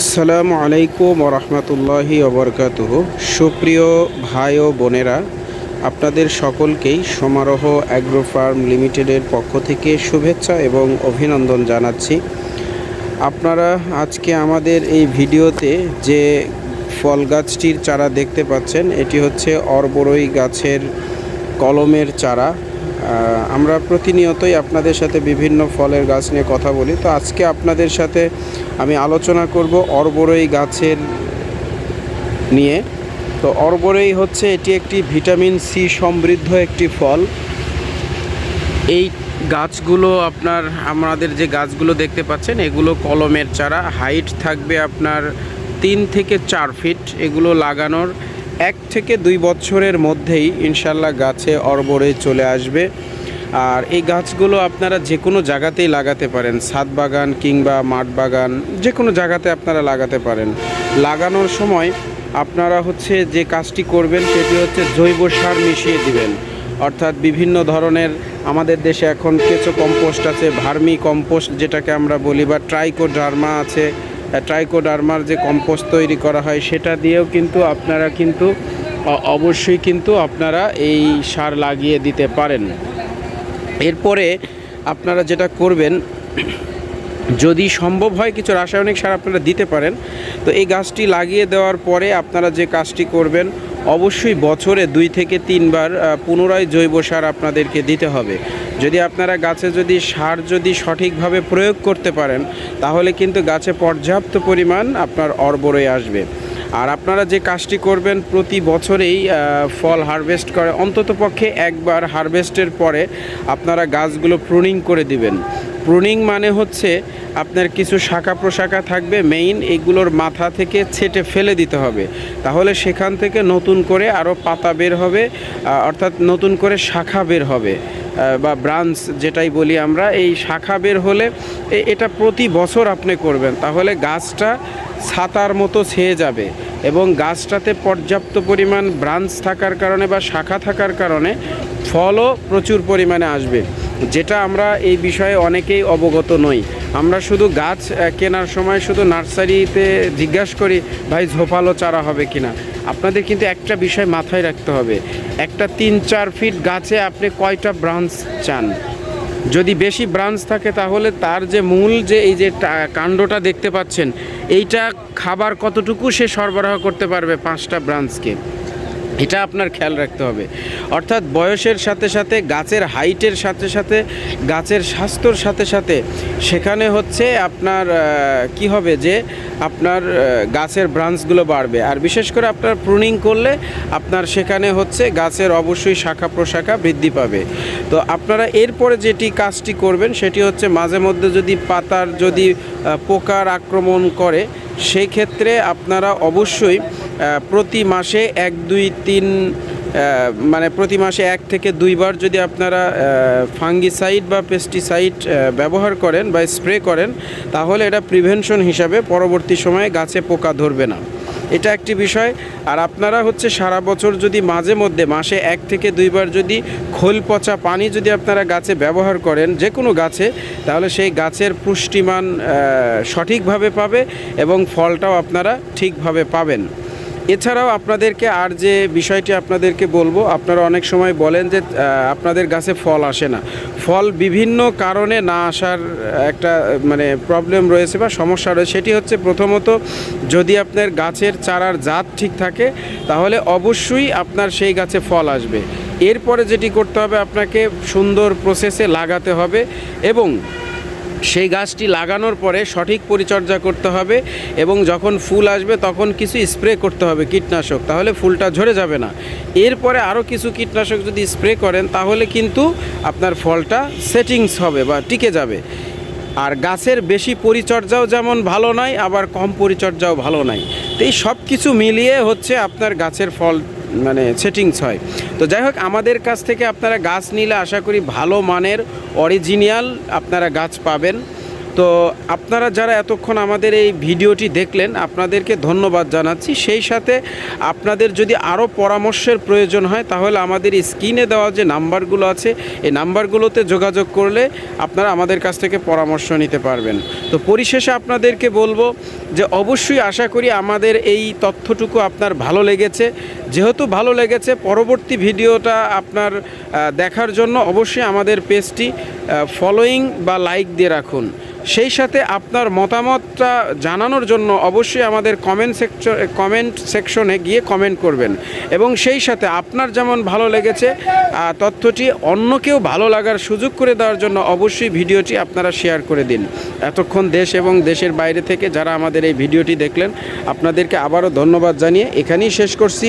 আসসালামু আলাইকুম রহমতুল্লাহি ওবরকাতুহ সুপ্রিয় ভাই ও বোনেরা, আপনাদের সকলকেই সমারোহ অ্যাগ্রো ফার্ম লিমিটেডের পক্ষ থেকে শুভেচ্ছা এবং অভিনন্দন জানাচ্ছি। আপনারা আজকে আমাদের এই ভিডিওতে যে ফল গাছটির চারা দেখতে পাচ্ছেন, এটি হচ্ছে অরবরই গাছের কলমের চারা। আমরা প্রতিনিয়তই আপনাদের সাথে বিভিন্ন ফলের গাছ নিয়ে কথা বলি। তো আজকে আপনাদের সাথে আমি আলোচনা করব অরবরই গাছের নিয়ে। তো অরবরই হচ্ছে এটি একটি ভিটামিন সি সমৃদ্ধ একটি ফল। এই গাছগুলো আপনার, আমাদের যে গাছগুলো দেখতে পাচ্ছেন, এগুলো কলমের চারা। হাইট থাকবে আপনার তিন থেকে চার ফিট। এগুলো লাগানোর এক থেকে দুই বছরের মধ্যেই ইনশাল্লাহ গাছে অরবরে চলে আসবে। আর এই গাছগুলো আপনারা যে কোনো জায়গাতেই লাগাতে পারেন। ছাদ বাগান কিংবা মাঠ বাগান, যে কোনো জায়গাতে আপনারা লাগাতে পারেন। লাগানোর সময় আপনারা হচ্ছে যে কাজটি করবেন, সেটি হচ্ছে জৈব সার মিশিয়ে দিবেন। অর্থাৎ বিভিন্ন ধরনের আমাদের দেশে এখন কেঁচো কম্পোস্ট আছে, ভার্মি কম্পোস্ট যেটাকে আমরা বলি বা ট্রাইকোডার্মা আছে ট্রাইকোডার্মার যে কম্পোস্ট তৈরি করা হয়, সেটা দিয়েও কিন্তু আপনারা কিন্তু অবশ্যই কিন্তু আপনারা এই সার লাগিয়ে দিতে পারেন। এরপরে আপনারা যেটা করবেন, যদি সম্ভব হয় কিছু রাসায়নিক সার আপনারা দিতে পারেন। তো এই গাছটি লাগিয়ে দেওয়ার পরে আপনারা যে কাজটি করবেন অবশ্যই বছরে দুই থেকে তিনবার পুনরায় জৈব সার আপনাদেরকে দিতে হবে। যদি আপনারা গাছে যদি সার যদি সঠিকভাবে প্রয়োগ করতে পারেন, তাহলে কিন্তু গাছে পর্যাপ্ত পরিমাণ আপনার অরবরই আসবে। আর আপনারা যে কাজটি করবেন, প্রতি বছরেই ফল হারভেস্ট করে অন্তত পক্ষে একবার হারভেস্টের পরে আপনারা গাছগুলো প্রুনিং করে দিবেন। প্রুনিং মানে হচ্ছে আপনার কিছু শাখা প্রশাখা থাকবে মেইন এগুলোর মাথা থেকে ছেটে ফেলে দিতে হবে। তাহলে সেখান থেকে নতুন করে আরও পাতা বের হবে অর্থাৎ নতুন করে শাখা বের হবে বা ব্রাঞ্চ যেটাই বলি আমরা, এই শাখা বের হলে এটা প্রতি বছর আপনি করবেন। তাহলে গাছটা ছাতার মতো ছেয়ে যাবে এবং গাছটাতে পর্যাপ্ত পরিমাণ ব্রাঞ্চ থাকার কারণে বা শাখা থাকার কারণে ফলও প্রচুর পরিমাণে আসবে। যেটা আমরা এই বিষয়ে অনেকেই অবগত নই। আমরা শুধু গাছ কেনার সময় শুধু নার্সারিতে জিজ্ঞাসা করি, ভাই, ঝোপালো চারা হবে কিনা? আপনাদের কিন্তু একটা বিষয় মাথায় রাখতে হবে। একটা তিন, চার ফিট গাছে আপনি কয়টা ব্রাঞ্চ চান? যদি বেশি ব্রাঞ্চ থাকে, তাহলে তার যে মূল যে এই যে কাণ্ডটা দেখতে পাচ্ছেন, এইটা খাবার কতটুকু সে সরবরাহ করতে পারবে পাঁচটা ব্রাঞ্চকে? এটা আপনার খেয়াল রাখতে হবে। অর্থাৎ বয়সের সাথে সাথে, গাছের হাইটের সাথে সাথে, গাছের স্বাস্থ্যর সাথে সাথে, সেখানে হচ্ছে আপনার কি হবে যে আপনার গাছের ব্রাঞ্চগুলো বাড়বে। আর বিশেষ করে আপনার প্রুনিং করলে আপনার সেখানে হচ্ছে গাছের অবশ্যই শাখা প্রশাখা বৃদ্ধি পাবে। তো আপনারা এরপরে যেটি কাজটি করবেন, সেটি হচ্ছে মাঝে মধ্যে যদি পাতার যদি পোকার আক্রমণ করে সেই ক্ষেত্রে আপনারা অবশ্যই প্রতি মাসে এক, দুই, তিন মানে প্রতি মাসে এক থেকে দুইবার যদি আপনারা ফাঙ্গিসাইড বা পেস্টিসাইড ব্যবহার করেন বা স্প্রে করেন, তাহলে এটা প্রিভেনশন হিসাবে পরবর্তী সময়ে গাছে পোকা ধরবে না। এটা একটি বিষয়। আর আপনারা হচ্ছে সারা বছর যদি মাঝে মধ্যে, মাসে এক থেকে দুইবার যদি খোল পচা পানি যদি আপনারা গাছে ব্যবহার করেন যে কোনো গাছে, তাহলে সেই গাছের পুষ্টিমান সঠিকভাবে পাবে এবং ফলটাও আপনারা ঠিকভাবে পাবেন। এছাড়াও আপনাদেরকে আর যে বিষয়টি আপনাদেরকে বলব, আপনারা অনেক সময় বলেন যে আপনাদের গাছে ফল আসে না। ফল বিভিন্ন কারণে না আসার একটা মানে প্রবলেম রয়েছে বা সমস্যা রয়েছে। সেটি হচ্ছে প্রথমত, যদি আপনার গাছের চারার জাত ঠিক থাকে, তাহলে অবশ্যই আপনার সেই গাছে ফল আসবে। এরপরে যেটি করতে হবে, আপনাকে সুন্দর প্রসেসে লাগাতে হবে এবং সেই গাছটি লাগানোর পরে সঠিক পরিচর্যা করতে হবে এবং যখন ফুল আসবে তখন কিছু স্প্রে করতে হবে কীটনাশক, তাহলে ফুলটা ঝরে যাবে না। এরপরে আরও কিছু কীটনাশক যদি স্প্রে করেন, তাহলে কিন্তু আপনার ফলটা সেটিংস হবে বা টিকে যাবে। আর গাছের বেশি পরিচর্যাও যেমন ভালো নয়, আবার কম পরিচর্যাও ভালো নয়। তো এই সব কিছু মিলিয়ে হচ্ছে আপনার গাছের ফল মানে সেটিংস হয়। তো যাই হোক, আমাদের কাছ থেকে আপনারা গাছ নিলে আশা করি ভালো মানের অরিজিনাল আপনারা গাছ পাবেন। তো আপনারা যারা এতক্ষণ আমাদের এই ভিডিওটি দেখলেন, আপনাদেরকে ধন্যবাদ জানাচ্ছি। সেই সাথে আপনাদের যদি আরও পরামর্শের প্রয়োজন হয়, তাহলে আমাদের স্ক্রিনে দেওয়া যে নাম্বারগুলো আছে, এই নাম্বারগুলোতে যোগাযোগ করলে আপনারা আমাদের কাছ থেকে পরামর্শ নিতে পারবেন। তো পরিশেষে আপনাদেরকে বলব যে, অবশ্যই আশা করি আমাদের এই তথ্যটুকু আপনার ভালো লেগেছে। যেহেতু ভালো লেগেছে, পরবর্তী ভিডিওটা আপনার দেখার জন্য অবশ্যই আমাদের পেজটি ফলোয়িং বা লাইক দিয়ে রাখুন। সেই সাথে আপনার মতামতটা জানানোর জন্য অবশ্যই আমাদের কমেন্ট সেকশন কমেন্ট সেকশনে গিয়ে কমেন্ট করবেন। এবং সেই সাথে আপনার যেমন ভালো লেগেছে তথ্যটি অন্যকেও ভালো লাগার সুযোগ করে দেওয়ার জন্য অবশ্যই ভিডিওটি আপনারা শেয়ার করে দিন। এতক্ষণ দেশ এবং দেশের বাইরে থেকে যারা আমাদের এই ভিডিওটি দেখলেন, আপনাদেরকে আবারও ধন্যবাদ জানিয়ে এখানেই শেষ করছি।